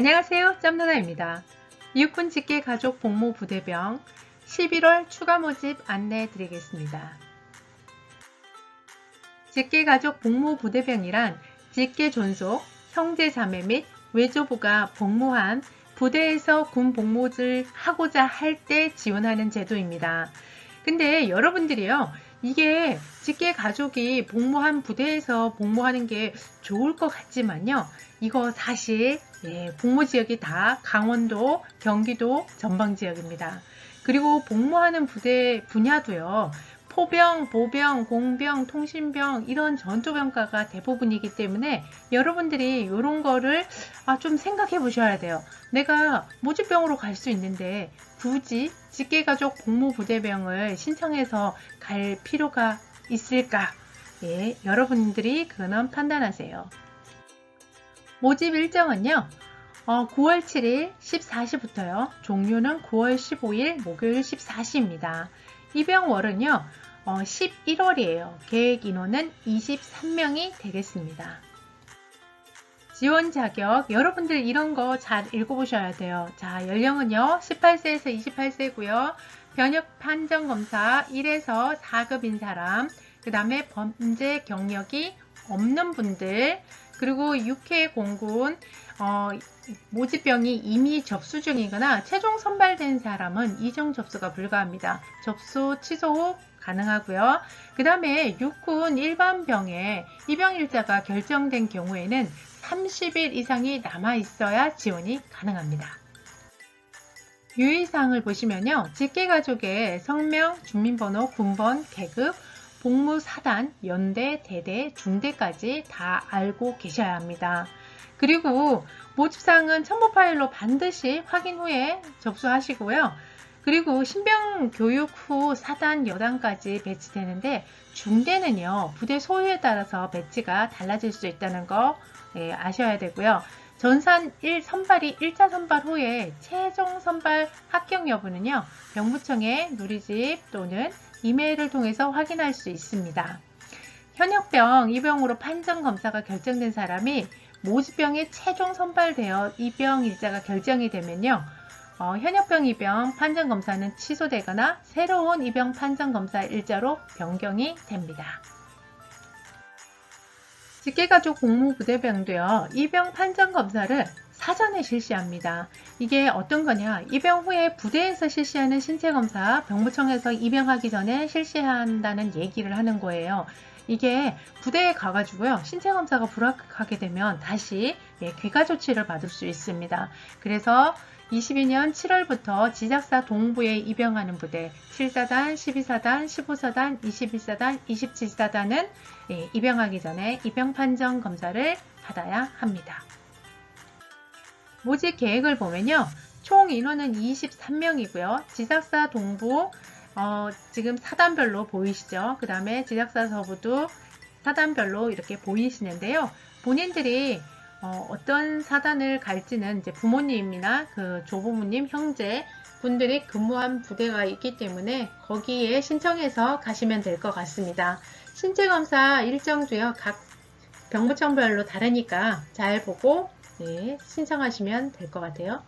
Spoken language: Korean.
안녕하세요. 짬누나입니다. 육군 직계 가족 복무 부대병 11월 추가 모집 안내해 드리겠습니다. 직계 가족 복무 부대병이란 직계 존속, 형제 자매 및 외조부가 복무한 부대에서 군 복무를 하고자 할 때 지원하는 제도입니다. 근데 여러분들이요, 이게 직계 가족이 복무한 부대에서 복무하는 게 좋을 것 같지만요. 이거 사실 예, 복무 지역이 다 강원도, 경기도 전방 지역입니다. 그리고 복무하는 부대 분야도요. 포병, 보병, 공병, 통신병 이런 전투병과가 대부분이기 때문에 여러분들이 이런 거를 아, 좀 생각해 보셔야 돼요. 내가 모집병으로 갈 수 있는데 굳이 직계가족 복무부대병을 신청해서 갈 필요가 있을까? 예, 여러분들이 그거는 판단하세요. 모집 일정은요. 어, 9월 7일 14시부터요. 종료는 9월 15일 목요일 14시입니다. 입영월은요. 어, 11월이에요. 계획 인원은 23명이 되겠습니다. 지원 자격 여러분들 이런 거 잘 읽어보셔야 돼요. 자 연령은요 18세에서 28세고요. 변역 판정 검사 1에서 4급인 사람 그 다음에 범죄 경력이 없는 분들 그리고 6회 공군 어, 모집병이 이미 접수 중이거나 최종 선발된 사람은 이정 접수가 불가합니다. 접수 취소 후 가능하고요. 그 다음에 육군 일반병에 입영일자가 결정된 경우에는 30일 이상이 남아 있어야 지원이 가능합니다. 유의사항을 보시면요. 직계가족의 성명, 주민번호, 군번, 계급, 복무 사단, 연대, 대대, 중대까지 다 알고 계셔야 합니다. 그리고 모집사항은 첨부 파일로 반드시 확인 후에 접수하시고요. 그리고 신병 교육 후 사단 여단까지 배치되는데 중대는요 부대 소유에 따라서 배치가 달라질 수 있다는 거 예, 아셔야 되고요. 전산 1 선발이 1차 선발 후에 최종 선발 합격 여부는요 병무청의 누리집 또는 이메일을 통해서 확인할 수 있습니다. 현역병 입병으로 판정 검사가 결정된 사람이 모집병에 최종 선발되어 입병 일자가 결정이 되면요. 어, 현역병 입영 판정 검사는 취소되거나 새로운 입영 판정 검사 일자로 변경이 됩니다. 직계가족 공무부대병도요. 입영 판정 검사를 사전에 실시합니다. 이게 어떤 거냐? 입영 후에 부대에서 실시하는 신체 검사, 병무청에서 입영하기 전에 실시한다는 얘기를 하는 거예요. 이게 부대에 가가지고요. 신체 검사가 불합격하게 되면 다시 예, 귀가 조치를 받을 수 있습니다. 그래서 22년 7월부터 지작사 동부에 입영하는 부대 7사단, 12사단, 15사단, 21사단, 27사단은 예, 입영하기 전에 입영 판정 검사를 받아야 합니다. 모집 계획을 보면요. 총 인원은 23명이고요. 지작사 동부 어, 지금 사단별로 보이시죠? 그 다음에 지작사 서부도 사단별로 이렇게 보이시는데요. 본인들이 어, 떤 사단을 갈지는 이제 부모님이나 그 조부모님, 형제 분들이 근무한 부대가 있기 때문에 거기에 신청해서 가시면 될 것 같습니다. 신체 검사 일정도요 각 병무청별로 다르니까 잘 보고 네, 신청하시면 될 것 같아요.